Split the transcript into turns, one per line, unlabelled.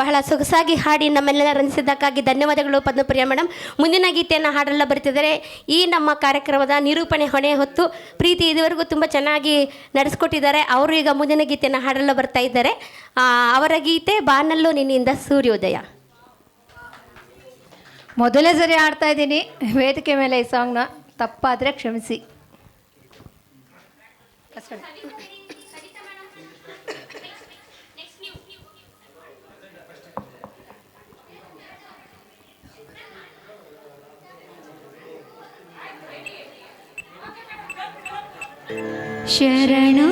ಬಹಳ ಸೊಗಸಾಗಿ ಹಾಡಿ ನಮ್ಮೆಲ್ಲ ರಂಜಿಸಿದ್ದಕ್ಕಾಗಿ ಧನ್ಯವಾದಗಳು ಪದ್ಮಪ್ರಿಯ ಮೇಡಮ್ ಮುಂದಿನ ಗೀತೆಯನ್ನು ಹಾಡಲ್ಲ ಬರ್ತಿದ್ದಾರೆ. ಈ ನಮ್ಮ ಕಾರ್ಯಕ್ರಮದ ನಿರೂಪಣೆ ಹೊಣೆ ಹೊತ್ತು ಪ್ರೀತಿ ಇದುವರೆಗೂ ತುಂಬ ಚೆನ್ನಾಗಿ ನಡೆಸ್ಕೊಟ್ಟಿದ್ದಾರೆ. ಅವರು ಈಗ ಮುಂದಿನ ಗೀತೆಯನ್ನು ಹಾಡಲ್ಲ ಬರ್ತಾ ಇದ್ದಾರೆ. ಅವರ ಗೀತೆ ಬಾನಲ್ಲೂ ನಿನ್ನಿಂದ ಸೂರ್ಯೋದಯ.
ಮೊದಲೇ ಸರಿ ಹಾಡ್ತಾ ಇದ್ದೀನಿ. ವೇದಿಕೆ ಮೇಲೆ ಈ ಸಾಂಗ್ನ ತಪ್ಪಾದರೆ ಕ್ಷಮಿಸಿ. ശരണോ